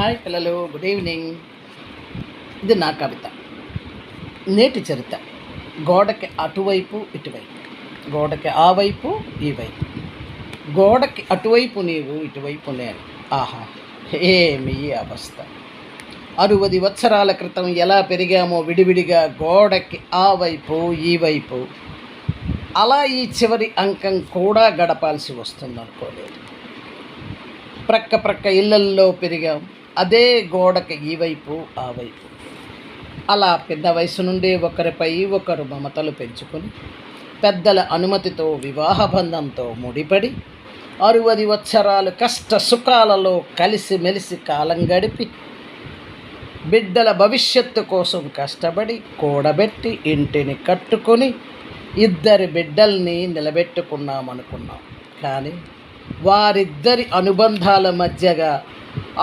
Hi పిల్లలు good evening. ఇది నా కవిత. నేటి చరిత గోడకి అటువైపు ఇటువైపు. గోడకి ఆ వైపు ఈ వైపు. గోడకి అటువైపు నీవు ఇటువైపు నేను. ఆహా ఏమి ఈ అవస్థ. అరువది వత్సరాల క్రితం ఎలా పెరిగామో విడివిడిగా గోడకి ఆ వైపు ఈ వైపు. అలా ఈ చివరి అంకం కూడా గడపాల్సి వస్తుంది అనుకోలేదు ప్రక్క ప్రక్క ఇళ్ళల్లో పెరిగాం. అదే గోడకి ఈ వైపు ఆ వైపు. అలా పెద్ద వయసు నుండి ఒకరిపై ఒకరు మమతలు పెంచుకొని పెద్దల అనుమతితో వివాహ బంధంతో ముడిపడి అరువది వత్సరాలు కష్ట సుఖాలలో కలిసిమెలిసి కాలం గడిపి బిడ్డల భవిష్యత్తు కోసం కష్టపడి కూడబెట్టి ఇంటిని కట్టుకొని ఇద్దరి బిడ్డల్ని నిలబెట్టుకున్నామనుకున్నాం. కానీ వారిద్దరి అనుబంధాల మధ్యగా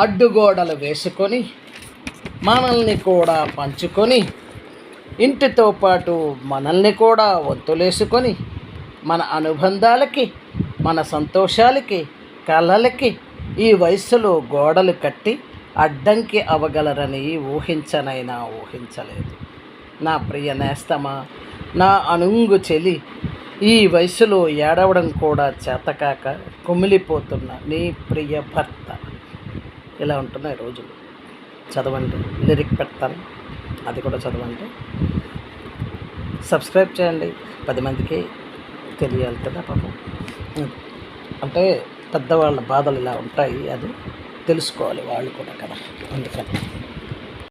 అడ్డుగోడలు వేసుకొని మనల్ని కూడా పంచుకొని ఇంటితో పాటు మనల్ని కూడా వంతులేసుకొని మన అనుబంధాలకి మన సంతోషాలకి కళలకి ఈ వయసులో గోడలు కట్టి అడ్డంకి అవగలరని ఊహించనైనా ఊహించలేదు. నా ప్రియ నేస్తమా నా అనుంగు చెలి ఈ వయసులో ఏడవడం కూడా చేతకాక కుమిలిపోతున్న నీ ప్రియ భర్త. ఇలా ఉంటున్నాయి రోజులు. చదవండి లిరిక్ పెడతాను. అది కూడా చదవండి. సబ్స్క్రైబ్ చేయండి. పది మందికి తెలియాలి కదా పాపం. అంటే పెద్దవాళ్ళ బాధలు ఇలా ఉంటాయి అది తెలుసుకోవాలి వాళ్ళు కూడా కదా. అందుకని.